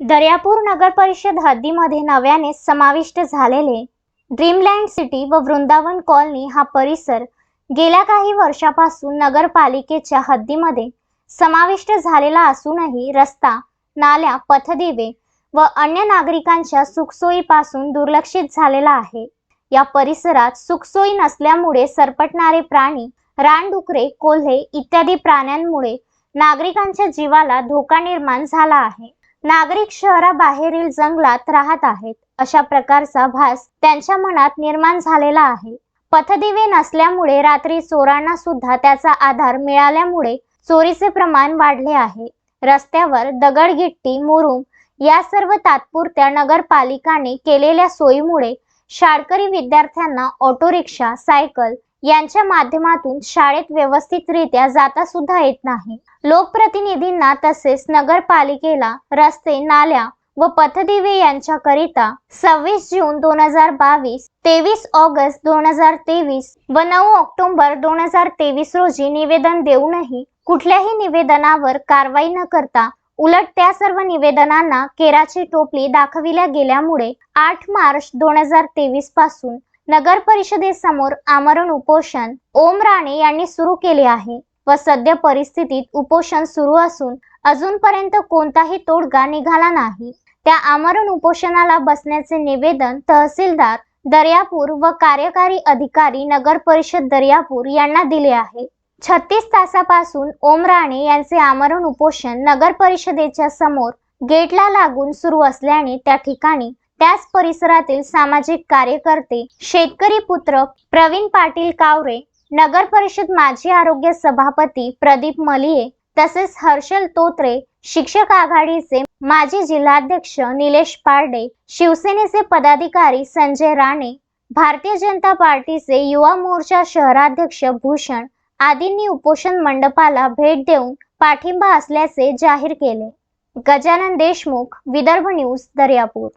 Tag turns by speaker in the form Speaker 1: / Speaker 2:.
Speaker 1: दर्यापूर नगर परिषद हद्दीमध्ये नव्याने समाविष्ट झालेले ड्रीमलँड सिटी व वृंदावन कॉलनी हा परिसर गेल्या काही वर्षापासून नगरपालिकेच्या हद्दीमध्ये समाविष्ट झालेला असूनही रस्ता नाल्या पथदिवे व अन्य नागरिकांच्या सुखसोयीपासून दुर्लक्षित झालेला आहे. या परिसरात सुखसोयी नसल्यामुळे सरपटणारे प्राणी रानडुकरे कोल्हे इत्यादी प्राण्यांमुळे नागरिकांच्या जीवाला धोका निर्माण झाला आहे. नागरिक शहराबाहेरील जंगलात राहत आहेत. अशा प्रकारचा भास त्यांच्या मनात निर्माण झालेला आहे. पथदिवे नसल्यामुळे रात्री चोरांना सुद्धा त्याचा आधार मिळाल्यामुळे चोरीचे प्रमाण वाढले आहे. रस्त्यावर दगडगिट्टी मुरुम या सर्व तात्पुरत्या नगरपालिकाने केलेल्या सोयीमुळे शाळकरी विद्यार्थ्यांना ऑटो रिक्षा सायकल यांच्या माध्यमातून शाळेत व्यवस्थितरित्या जाता सुद्धा येत नाही. लोकप्रतिनिधींना तसेच नगरपालिकेला रस्ते नाल्या व पथदिवे यांच्याकरिता सव्वीस जून दोन हजार बावीस तेवीस ऑगस्ट दोन हजार तेवीस व नऊ ऑक्टोबर दोन हजार तेवीस रोजी निवेदन देऊनही कुठल्याही निवेदनावर कारवाई न करता उलट त्या सर्व निवेदनांना केराची टोपली दाखविल्या गेल्यामुळे आठ मार्च दोन हजार तेवीसपासून नगर परिषदेसमोर आमरण उपोषण ओम राणे यांनी सुरू केले आहे व सद्य परिस्थितीत उपोषण सुरू असून अजूनपर्यंत कोणताही तोडगा निघाला नाही. त्या आमरण उपोषणाला बसण्याचे निवेदन तहसीलदार दर्यापूर व कार्यकारी अधिकारी नगर परिषद दर्यापूर यांना दिले आहे. छत्तीस तासापासून ओम राणे यांचे आमरण उपोषण नगर परिषदेच्या समोर गेटला लागून सुरू असल्याने त्या ठिकाणी त्याच परिसरातील सामाजिक कार्यकर्ते शेतकरी पुत्र प्रवीण पाटील कावरे नगर परिषद माजी आरोग्य सभापती प्रदीप मलिये तसेच हर्षल तोत्रे शिक्षक आघाडीचे माजी जिल्हाध्यक्ष निलेश पारडे शिवसेनेचे पदाधिकारी संजय राणे भारतीय जनता पार्टीचे युवा मोर्चा शहराध्यक्ष भूषण आदींनी उपोषण मंडपाला भेट देऊन पाठिंबा असल्याचे जाहीर केले. गजानन देशमुख विदर्भ न्यूज दर्यापूर.